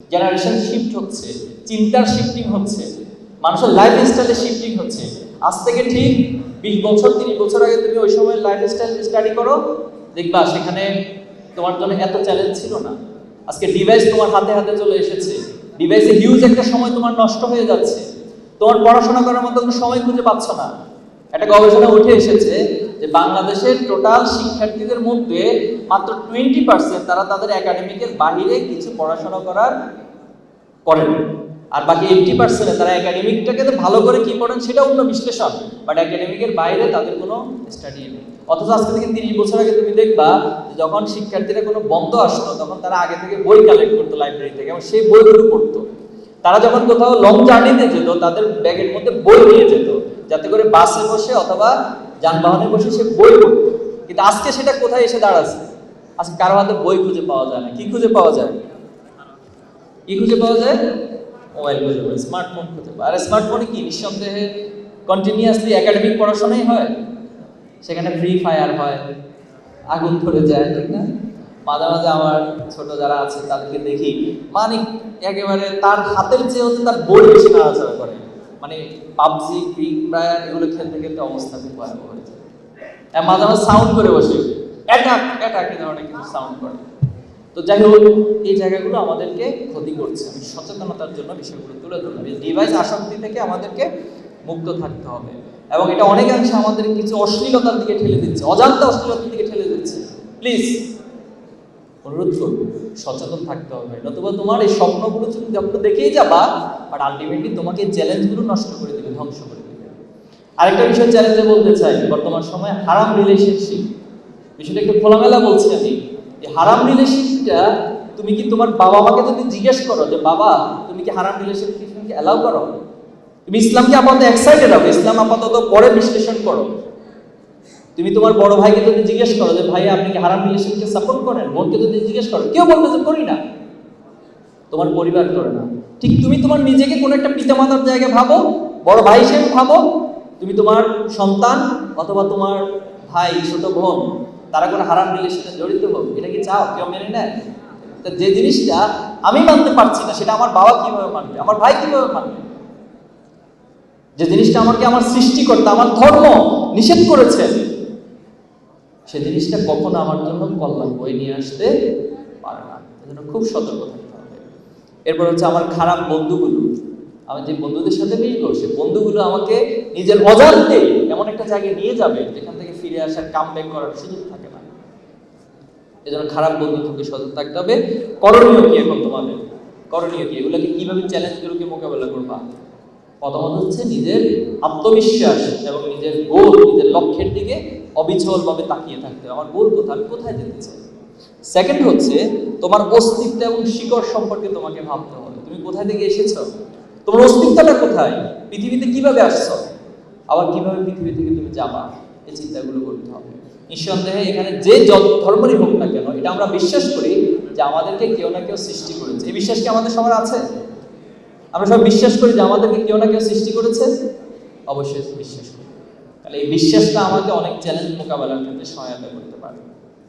Generation shift হচ্ছে, চিন্তার shifting হচ্ছে, মানুষের লাইফ স্টাইলে শিফটিং হচ্ছে। আজ থেকে ঠিক বিশ বছর, তিরিশ বছর আগে তুমি ওই সময় লাইফ স্টাইল স্টাডি করো, দেখবা সেখানে তোমার জন্য এত চ্যালেঞ্জ ছিল না। আজকে ডিভাইস তোমার হাতে হাতে চলে এসেছে। ডিভাইসে হিউজ একটা সময় তোমার নষ্ট হয়ে যাচ্ছে। তোমার পড়াশোনা করার মতো সময় খুঁজে পাচ্ছ না। একটা গবেষণা উঠে এসেছে যে বাংলাদেশের টোটাল শিক্ষার্থীদের মধ্যে মাত্র টোয়েন্টি পার্সেন্ট তারা তাদের একাডেমিকের বাইরে কিছু পড়াশোনা করার করেন। আর বাকি এইটটি পার্সেন্টে তারা একাডেমিকটাকে ভালো করে কি পড়েন সেটা অন্য বিশ্লেষণ। বাট একাডেমিকের বাইরে তাদের কোনো স্টাডি নেই। অথচ আজকে থেকে তিরিশ বছর আগে তুমি দেখবা যখন শিক্ষার্থীরা কোনো বন্ধ আসতো, তখন তারা আগে থেকে বই কালেক্ট করতো লাইব্রেরি থেকে এবং সেই বইগুলো পড়তো। তারা যখন কোথাও লং জার্নিতে যেত, তাদের ব্যাগের মধ্যে বই নিয়ে যেত, যাতে করে বাসে বসে অথবা যানবাহনে বসে সে বই পড়তো। কিন্তু আজকে সেটা কোথায় এসে দাঁড়াচ্ছে? আজকে কারও হাতে বই খুঁজে পাওয়া যায় না। কি খুঁজে পাওয়া যায়? কি খুঁজে পাওয়া যায়? মোবাইল খুঁজে পাওয়া স্মার্টফোন খুঁজে পাওয়া আর স্মার্টফোনে কি? নিঃসন্দেহে কন্টিনিউয়াসলি একাডেমিক পড়াশোনাই হয়। সেখানে ফ্রি ফায়ার হয়। আগুন ধরে যায়, ঠিক না? মাঝে মাঝে আমার ছোট যারা আছে, তাদেরকে দেখি। মানে একেবারে তার হাতের চেয়ে হচ্ছে তার বই বেশি নাড়াচাড়া করে। মানে পাবজি, ফ্রি ফায়ার, এগুলো খেলতে খেলতে অবস্থা খুব ভয়াবহ হয়ে যায়। মাঝে মাঝে সাউন্ড করে বসে। অ্যাটাক অ্যাটাক এই ধরনের কিছু সাউন্ড করে। তো যাই হোক, এই জায়গাগুলো আমাদেরকে ক্ষতি করছে। আমি সচেতনতার জন্য বিষয়গুলো তুলে ধরলাম। এই ডিভাইস আসক্তি থেকে আমাদেরকে মুক্ত থাকতে হবে। এবং এটা অনেকাংশে আমাদের কিছু অশ্লীলতার দিকে ঠেলে দিচ্ছে। অজান্তা অশ্লীলতার দিকে ঠেলে দিচ্ছে। প্লিজ অনুরোধ করব, সচেতন থাকতে হবে। নতুবা তোমার এই স্বপ্নগুলো তুমি যখন দেখেই যাবা বাট আলটিমেটলি তোমাকে চ্যালেঞ্জগুলো নষ্ট করে দেবে, ধ্বংস করে দেবে। আরেকটা বিষয় চ্যালেঞ্জে বলতে চাই, বর্তমান সময়ে হারাম রিলেশনশিপ বিষয়টা একটু খোলামেলা বলছি আমি। এই হারাম রিলেশনটা তুমি কি তোমার বাবা মাকে যদি জিজ্ঞেস করো যে, বাবা, তুমি কি হারাম রিলেশনশিপকে অ্যালাউ করো? তুমি ইসলামকে আপাতত এক্সাইটেড হবে ইসলাম আপাতত পরে বিশ্লেষণ করো। তুমি তোমার বড় ভাইকে যদি জিজ্ঞেস করো যে ভাই আপনি কি হারাম রিলেশনকে সাপোর্ট করেন? বোনকে যদি জিজ্ঞেস করো, কেউ বলবে যে, করি না। তোমার পরিবার করে না। ঠিক তুমি তোমার নিজেকে কোনো একটা পিতামাতার জায়গায় ভাবো, বড় ভাই হিসেবে ভাবো, তুমি তোমার সন্তান অথবা তোমার ভাই, ছোট বোন, তারা কোনো হারাম রিলেশনে জড়িত হোক, এটা কি চাও? কেউ মেনে নেয়? তা যে জিনিসটা আমি মানতে পারছি না, সেটা আমার বাবা কীভাবে মানবে? আমার ভাই কীভাবে মানবে? যে জিনিসটা আমাকে আমার সৃষ্টিকর্তা, আমার ধর্ম নিষেধ করেছে সে জিনিসটা কখনো আমার জন্য কল্যাণ বই নিয়ে আসতে পারে না। এজন্য খুব সতর্ক থাকতে হবে। এরপর হচ্ছে আমার খারাপ বন্ধুগুলো। আমি যে বন্ধুদের সাথে মিলবো সে বন্ধুগুলো আমাকে নিজের অজান্তে এমন একটা জায়গায় নিয়ে যাবে যেখান থেকে ফিরে আসার কাম ব্যাক করার সুযোগ থাকে না। এজন্য খারাপ বন্ধু থেকে সতর্ক থাকতে হবে। করণীয় কি এখন তোমাদের? করণীয় কি? এগুলোকে কীভাবে চ্যালেঞ্জগুলোকে মোকাবেলা করবা? প্রথমত হচ্ছে নিজের আত্মবিশ্বাস এবং নিজের গোল নিজের লক্ষ্যের দিকে অবিচলভাবে তাকিয়ে থাকতে হবে আমার গোল কোথায় আমি কোথায় যেতে চাই? সেকেন্ড হচ্ছে, তোমার অস্তিত্ব এবং শিকড় সম্পর্কে তোমাকে ভাবতে হবে। তুমি কোথায় থেকে এসেছ? তোমার অস্তিত্বটা কোথায়? পৃথিবীতে কীভাবে আসছো? আবার কীভাবে পৃথিবী থেকে তুমি যাবা? এই চিন্তাগুলো করতে হবে। নিঃসন্দেহে এখানে যে ধর্মেরই হোক না কেন, এটা আমরা বিশ্বাস করি যে আমাদেরকে কেউ না কেউ সৃষ্টি করেছে। এই বিশ্বাস কি আমাদের সবার আছে? আমরা সব বিশ্বাস করি যে আমাদেরকে কেউ না কেউ সৃষ্টি করেছে? অবশ্যই বিশ্বাস করি। তাহলে এই বিশ্বাসটা আমাকে অনেক চ্যালেঞ্জ মোকাবেলার ক্ষেত্রে সহায়তা করতে পারে।